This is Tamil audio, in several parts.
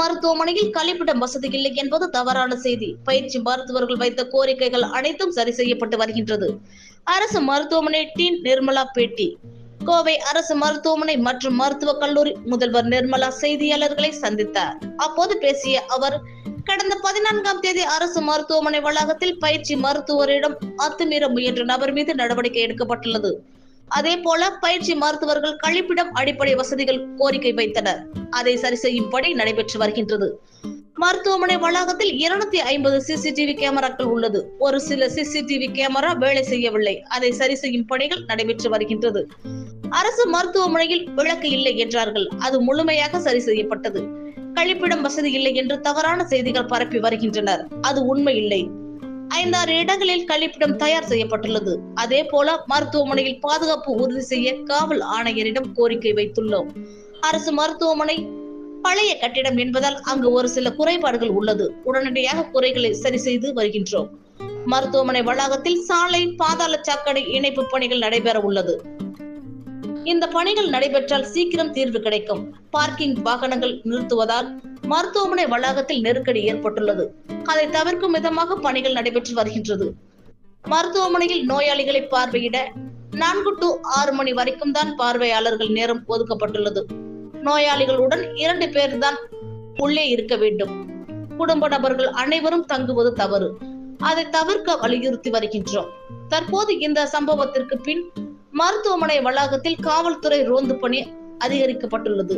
மருத்துவமனையில் கழிப்பிடம் வசதி இல்லை என்பது தவறான செய்தி. பயிற்சி மருத்துவர்கள் வைத்த கோரிக்கைகள் அனைத்தும் சரி செய்யப்பட்டு வருகின்றது. அரசு மருத்துவமனை டீன் நிர்மலா பேட்டி. கோவை அரசு மருத்துவமனை மற்றும் மருத்துவக் கல்லூரி முதல்வர் நிர்மலா செய்தியாளர்களை சந்தித்தார். அப்போது பேசிய அவர் கடந்த பதினான்காம் தேதி அரசு மருத்துவமனை வளாகத்தில் பயிற்சி மருத்துவரிடம் அத்துமீற முயன்ற நபர் மீது நடவடிக்கை எடுக்கப்பட்டுள்ளது. அதே போல பயிற்சி மருத்துவர்கள் கழிப்பிடம் அடிப்படை வசதிகள் கோரிக்கை வைத்தனர். அதை சரி செய்யும் பணி நடைபெற்று வருகின்றது. மருத்துவமனை வளாகத்தில் இருநூத்தி ஐம்பது சிசிடிவி கேமராக்கள் உள்ளது. ஒரு சில சிசிடிவி கேமரா வேலை செய்யவில்லை. அதை சரி செய்யும் பணிகள் நடைபெற்று வருகின்றது. அரசு மருத்துவமனையில் விளக்கு இல்லை என்றார்கள். அது முழுமையாக சரி செய்யப்பட்டது. கழிப்பிடம் வசதி இல்லை என்று தவறான செய்திகள் பரப்பி வருகின்றனர். அது உண்மை இல்லை. ஐந்தாறு இடங்களில் கழிப்பிடம் தயார் செய்யப்பட்டுள்ளது. அதே போல மருத்துவமனையில் பாதுகாப்பு உறுதி செய்ய காவல் ஆணையரிடம் கோரிக்கை வைத்துள்ளோம். அரசு மருத்துவமனை பழைய கட்டிடம் என்பதால் அங்கு ஒரு சில குறைபாடுகள் உள்ளது. உடனடியாக குறைகளை சரி செய்து வருகின்றோம். மருத்துவமனை வளாகத்தில் சாலை பாதாள சாக்கடை இணைப்பு பணிகள் நடைபெற உள்ளது. இந்த பணிகள் நடைபெற்றால் சீக்கிரம் தீர்வு கிடைக்கும். பார்க்கிங் வாகனங்கள் நிறுத்துவதால் மருத்துவமனை வளாகத்தில் நெருக்கடி ஏற்பட்டுள்ளது. அதை தவிர்க்கும் விதமாக பணிகள் நடைபெற்று வருகின்றது. மருத்துவமனையில் நோயாளிகளை பார்வையிட நான்கு டு ஆறு மணி வரைக்கும் தான் பார்வையாளர்கள் நேரம் ஒதுக்கப்பட்டுள்ளது. நோயாளிகளுடன் இரண்டு பேர் தான் உள்ளே இருக்க வேண்டும். குடும்ப நபர்கள் அனைவரும் தங்குவது தவறு. அதை தவிர்க்க வலியுறுத்தி வருகின்றோம். தற்போது இந்த சம்பவத்திற்கு பின் மருத்துவமனை வளாகத்தில் காவல்துறை ரோந்து பணி அதிகரிக்கப்பட்டுள்ளது.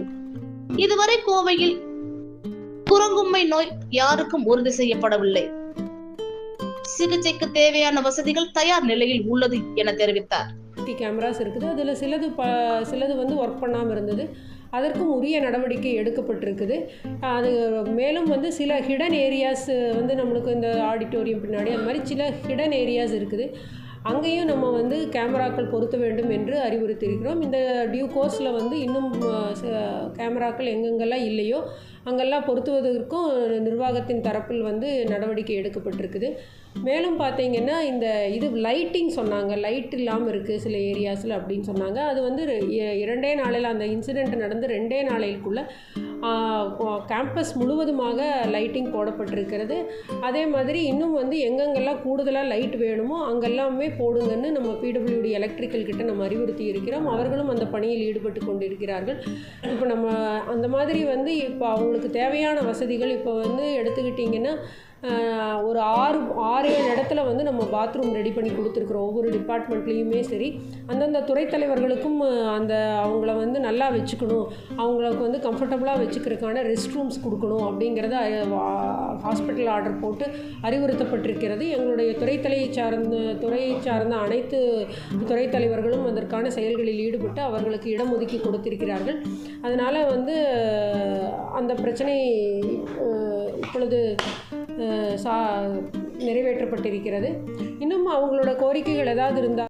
இதுவரை கோவையில் குரங்கும்மை நோய் யாருக்கும் உறுதி செய்யப்படவில்லை. சிகிச்சைக்கு தேவையான வசதிகள் தயார் நிலையில் உள்ளது என தெரிவித்தார். டி கேமராஸ் இருக்குது. அதில் சிலது ப சிலது வந்து ஒர்க் பண்ணாமல் இருந்தது. அதற்கும் உரிய நடவடிக்கை எடுக்கப்பட்டிருக்குது. அது மேலும் வந்து சில ஹிடன் ஏரியாஸ் வந்து நம்மளுக்கு இந்த ஆடிட்டோரியம் பின்னாடி அந்த மாதிரி சில ஹிடன் ஏரியாஸ் இருக்குது. அங்கேயும் நம்ம வந்து கேமராக்கள் பொருத்த வேண்டும் என்று அறிவுறுத்தியிருக்கிறோம். இந்த டியூ கோர்ஸில் வந்து இன்னும் ச- கேமராக்கள் எங்கெங்கெல்லாம் இல்லையோ அங்கெல்லாம் பொருத்துவதற்கும் நிர்வாகத்தின் தரப்பில் வந்து நடவடிக்கை எடுக்கப்பட்டிருக்குது. மேலும் பார்த்தீங்கன்னா இந்த இது லைட்டிங் சொன்னாங்க. லைட் இல்லாமல் இருக்குது சில ஏரியாஸில் அப்படின்னு சொன்னாங்க. அது வந்து இரண்டே நாளையில் அந்த இன்சிடெண்ட் நடந்து ரெண்டே நாளைக்குள்ளே கேம்பஸ் முழுவதுமாக லைட்டிங் போடப்பட்டிருக்கிறது. அதே மாதிரி இன்னும் வந்து எங்கெங்கெல்லாம் கூடுதலாக லைட் வேணுமோ அங்கெல்லாமே போடுங்கன்னு நம்ம பிடபிள்யூடி எலக்ட்ரிக்கல் கிட்ட நம்ம அறிவுறுத்தி இருக்கிறோம். அவர்களும் அந்த பணியில் ஈடுபட்டு கொண்டிருக்கிறார்கள். இப்போ நம்ம அந்த மாதிரி வந்து இப்போ அவங்களுக்கு தேவையான வசதிகள் இப்போ வந்து எடுத்துக்கிட்டிங்கன்னா ஒரு ஆறு ஆறு ஏழு இடத்துல வந்து நம்ம பாத்ரூம் ரெடி பண்ணி கொடுத்துருக்குறோம். ஒவ்வொரு டிபார்ட்மெண்ட்லேயுமே சரி. அந்தந்த துறை தலைவர்களுக்கும் அந்த அவங்கள வந்து நல்லா வச்சுக்கணும். அவங்களுக்கு வந்து கம்ஃபர்டபுளாக வச்சுக்கிறதுக்கான ரெஸ்ட் ரூம்ஸ் கொடுக்கணும் அப்படிங்கிறத ஹாஸ்பிட்டல் ஆர்டர் போட்டு அறிவுறுத்தப்பட்டிருக்கிறது. எங்களுடைய துறைத்தலையை சார்ந்த துறையை சார்ந்த அனைத்து துறை தலைவர்களும் அதற்கான செயல்களில் ஈடுபட்டு அவர்களுக்கு இடம் ஒதுக்கி கொடுத்திருக்கிறார்கள். அதனால் வந்து அந்த பிரச்சனை இப்பொழுது சா நிறைவேற்றப்பட்டிருக்கிறது. இன்னும் அவங்களோட கோரிக்கைகள் ஏதாவது இருந்தால்